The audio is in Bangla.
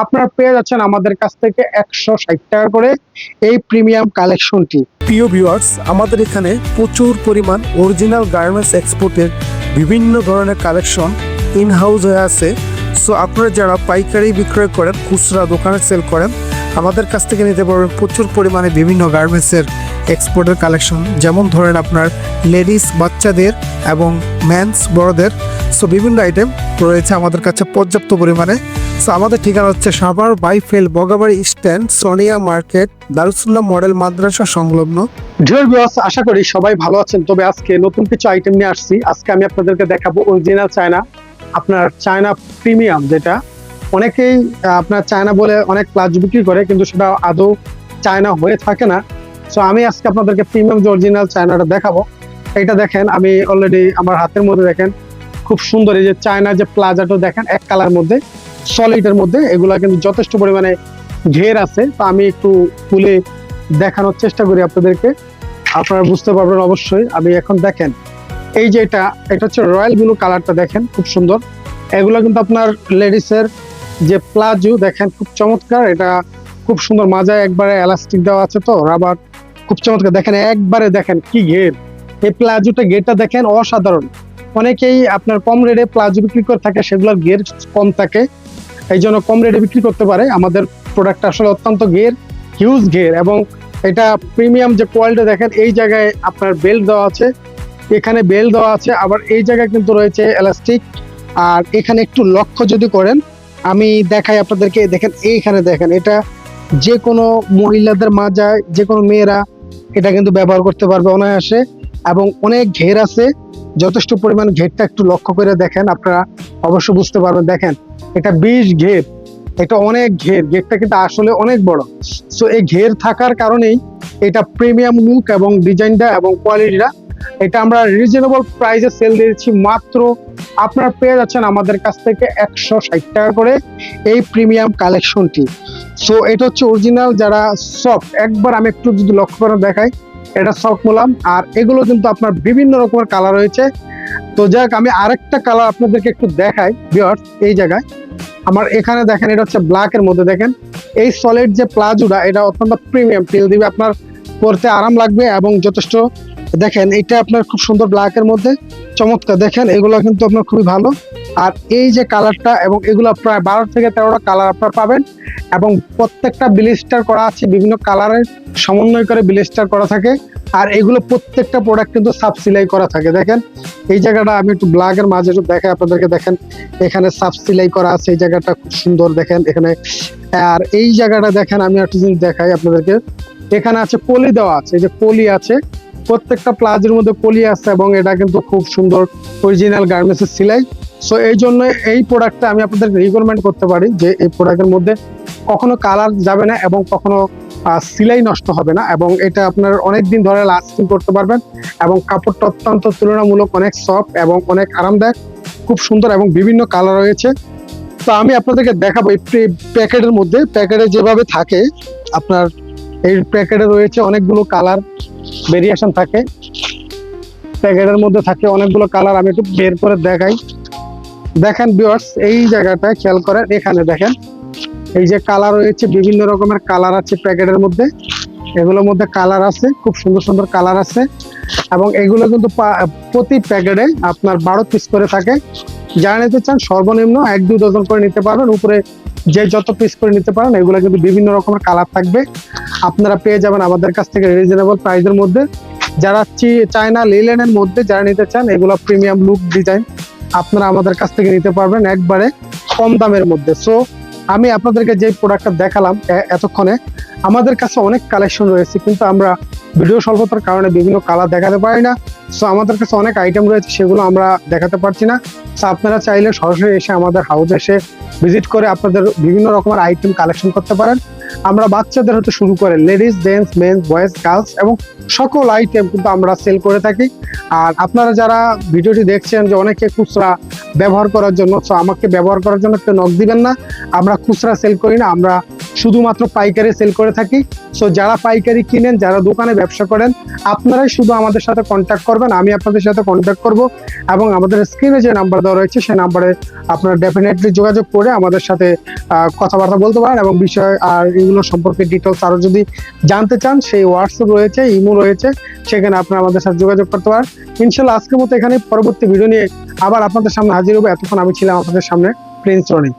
আপনারা পেয়ে যাচ্ছেন আমাদের কাছ থেকে একশো ষাট টাকা করে এই প্রিমিয়াম কালেকশনটি। প্রিয় ভিউয়ার্স আমাদের এখানে প্রচুর পরিমাণ অরিজিনাল গার্মেন্টস এক্সপোর্টের বিভিন্ন ধরনের কালেকশন ইন হাউস হয়ে আছে। সো আপনারা যারা পাইকারি বিক্রয় করেন, খুচরা দোকানে সেল করেন, আমাদের কাছ থেকে নিতে পারবেন প্রচুর পরিমাণে বিভিন্ন গার্মেন্টসের এক্সপোর্টের কালেকশন। যেমন ধরেন আপনার লেডিস বাচ্চাদের এবং ম্যানস বড়দের। সো বিভিন্ন আইটেম রয়েছে আমাদের কাছে পর্যাপ্ত পরিমাণে। সো আমাদের ঠিকানা হচ্ছে Savar Baipail Bogabari stand, Sonia market, Darussullah model মাদ্রাসা সংলগ্ন। ডিয়ার ভিউয়ার্স আশা করি সবাই ভালো আছেন। তবে আজকে নতুন কিছু আইটেম নিয়ে আসছি। আজকে আমি আপনাদেরকে দেখাবো অরিজিনাল চায়না। আপনার চায়না প্রিমিয়াম যেটা, অনেকেই আপনার চায়না বলে অনেক প্লাজ বিক্রি করে, কিন্তু সেটা আদৌ চায়না হয়ে থাকে না। সো আমি আজকে আপনাদেরকে প্রিমিয়াম যে অরিজিনাল চায়নাটা দেখাবো এটা দেখেন, আমি অলরেডি আমার হাতের মধ্যে দেখেন, খুব সুন্দর এই যে চায়না যে প্লাজাটা দেখেন, এক কালার মধ্যে। সলিডের মধ্যে, এগুলা কিন্তু যথেষ্ট পরিমাণে ঘের আছে। তো আমি একটু খুলে দেখানোর চেষ্টা করি আপনাদেরকে। আপনারা বুঝতে পারবেন অবশ্যই। আমি এখন দেখেন, এই যে এটা এটা হচ্ছে রয়্যাল ব্লু কালারটা দেখেন, খুব সুন্দর। এগুলো কিন্তু আপনার লেডিসের যে প্লাজো, দেখেন খুব চমৎকার। এটা খুব সুন্দর, মাজায় একবারে এলাস্টিক দেওয়া আছে তো, রাবার। খুব চমৎকার। দেখেন, একবারে দেখেন কি ঘের। এই প্লাজোটা ঘেরটা দেখেন অসাধারণ। অনেকেই আপনার কম রেটে প্লাজো বিক্রি করে থাকে, সেগুলোর ঘের কম থাকে। এই জন্য কম রেটে বিক্রি করতে পারে। আমাদের প্রোডাক্ট আসলে অত্যন্ত ঘের হিউজ ঘের এবং এটা প্রিমিয়াম যে কোয়ালিটি দেখেন, এই জায়গায় আপনার বেল্ট দেওয়া আছে, এখানে বেল্ট দেওয়া আছে, আবার এই জায়গায় কিন্তু রয়েছে এলাস্টিক আর এখানে একটু লক্ষ্য যদি করেন, আমি দেখাই আপনাদেরকে, দেখেন এইখানে দেখেন, এটা যে কোনো মহিলাদের মাজায় যে কোনো মেয়েরা এটা কিন্তু ব্যবহার করতে পারবে অনায়াসে। এবং অনেক ঘের আছে। যথেষ্ট পরিমাণ ঘেরটা একটু লক্ষ্য করে দেখেন, আপনারা অবশ্য বুঝতে পারবেন। দেখেন, এটা বিশ ঘের। এটা অনেক ঘের। ঘেরটা কিন্তু আসলে অনেক বড়। সো এই ঘের থাকার কারণেই এটা প্রিমিয়াম লুক এবং ডিজাইনটা এবং কোয়ালিটিটা এটা আমরা রিজনেবল প্রাইসে সেল দিয়েছি মাত্র আপনারা পেয়ে যাচ্ছেন আমাদের কাছ থেকে একশো ষাট টাকা করে এই প্রিমিয়াম কালেকশনটি সো এটা হচ্ছে অরিজিনাল যারা সফট একবার আমি একটু যদি লক্ষ্য করে দেখাই এটা বললাম আর এগুলো কিন্তু আপনার বিভিন্ন রকমের কালার রয়েছে। তো যাক আমি আরেকটা কালার আপনাদেরকে একটু দেখাই বিয়ার্স এই জায়গায়। আমার এখানে দেখেন, এটা হচ্ছে ব্ল্যাক এর মধ্যে দেখেন। এই সলিড যে প্লাজোটা এটা অত্যন্ত প্রিমিয়াম ফিল দিবে আপনার পরতে আরাম লাগবে এবং যথেষ্ট। দেখেন, এটা আপনার খুব সুন্দর ব্ল্যাক এর মধ্যে। চমৎকার, দেখেন, এগুলো কিন্তু আপনার খুবই ভালো। আর এই যে কালারটা এবং এগুলো প্রায় বারো থেকে তেরোটা কালার আপনার পাবেন এবং প্রত্যেকটা ব্লিস্টার করা আছে, বিভিন্ন কালারের সমন্বয় করে ব্লিস্টার করা থাকে। আর এগুলো প্রত্যেকটা প্রোডাক্ট কিন্তু সাব সিলাই করা থাকে। দেখেন, এই জায়গাটা আমি একটু ব্ল্যাকের মাঝে একটু দেখাই আপনাদেরকে। দেখেন, এখানে সাব সিলাই করা আছে, এই জায়গাটা খুব সুন্দর। দেখেন, এখানে, আর এই জায়গাটা দেখেন, আমি একটা জিনিস দেখাই আপনাদেরকে। এখানে আছে পলি দেওয়া আছে, এই যে পলি আছে। প্রত্যেকটা প্লাজের মধ্যে পলি আছে এবং এটা কিন্তু খুব সুন্দর অরিজিনাল গার্মেন্টসের সিলাই। সো এই জন্য এই প্রোডাক্টটা আমি আপনাদের রিকমেন্ড করতে পারি যে এই প্রোডাক্টের মধ্যে কখনো কালার যাবে না এবং কখনো সিলাই নষ্ট হবে না এবং এটা আপনার অনেক দিন ধরে লাস্টিং করতে পারবেন এবং কাপড়টা অত্যন্ত তুলনামূলক অনেক সফট এবং অনেক আরামদায়ক, খুব সুন্দর এবং বিভিন্ন কালার রয়েছে। তো আমি আপনাদেরকে দেখাবো এই প্যাকেটের মধ্যে। প্যাকেটে যেভাবে থাকে, আপনার এই প্যাকেটে রয়েছে অনেকগুলো কালার ভেরিয়েশন থাকে। প্যাকেটের মধ্যে থাকে অনেকগুলো কালার আমি একটু বের করে দেখাই। দেখেন বিয়ার্স এই জায়গাটা খেয়াল করেন, এখানে দেখেন। এই যে কালার রয়েছে, বিভিন্ন রকমের কালার আছে প্যাকেটের মধ্যে। এগুলোর মধ্যে কালার আছে, খুব সুন্দর সুন্দর কালার আছে। এবং এগুলো কিন্তু প্রতি প্যাকেটে আপনার বারো পিস করে থাকে। যারা নিতে চান, সর্বনিম্ন এক দুই ডজন করে নিতে পারবেন। উপরে যে যত পিস করে নিতে পারেন, এগুলো কিন্তু বিভিন্ন রকমের কালার থাকবে। আপনারা পেয়ে যাবেন আমাদের কাছ থেকে রিজনেবল প্রাইসের মধ্যে। যারা চায়না লিলেনের মধ্যে যারা নিতে চান, এগুলো প্রিমিয়াম লুক ডিজাইন আপনারা আমাদের কাছ থেকে নিতে পারবেন একবারে কম দামের মধ্যে। সো আমি আপনাদেরকে যে প্রোডাক্টটা দেখালাম এতক্ষণে, আমাদের কাছে অনেক কালেকশন রয়েছে, কিন্তু আমরা ভিডিও স্বল্পতার কারণে বিভিন্ন কালার দেখাতে পারি না। সো আমাদের কাছে অনেক আইটেম রয়েছে, সেগুলো আমরা দেখাতে পারছি না। সো আপনারা চাইলে সরাসরি এসে আমাদের হাউসে এসে ভিজিট করে আপনাদের বিভিন্ন রকমের আইটেম কালেকশন করতে পারেন। আমরা বাচ্চাদের হতে শুরু করে ladies gents mens boys girls এবং সকল আইটেম কিন্তু আমরা সেল করে থাকি। আর আপনারা যারা ভিডিওটি দেখছেন যে অনেকে খুচরা ব্যবহার করার জন্য তো আমাকে ব্যবহার করার জন্য একটু নক দিবেন না। আমরা খুচরা সেল করি না, আমরা শুধুমাত্র পাইকারি সেল করে থাকি। সো যারা পাইকারি কিনেন, যারা দোকানে ব্যবসা করেন, আপনারাই শুধু আমাদের সাথে কন্ট্যাক্ট করবেন, আমি আপনাদের সাথে কন্ট্যাক্ট করব এবং আমাদের স্ক্রিনে যে নাম্বার দেওয়া রয়েছে সেই নাম্বারে আপনারা ডেফিনেটলি যোগাযোগ করে আমাদের সাথে কথাবার্তা বলতে পারেন এবং বিষয় আর এগুলো সম্পর্কে ডিটেলস আরও যদি জানতে চান, সেই হোয়াটসঅ্যাপ রয়েছে ইমো রয়েছে, সেখানে আপনারা আমাদের সাথে যোগাযোগ করতে পারেন। ইনশাল্লাহ আজকের মতো এখানে পরবর্তী ভিডিও নিয়ে আবার আপনাদের সামনে হাজির হব। এতক্ষণ আমি ছিলাম আপনাদের সামনে প্রিন্স রনি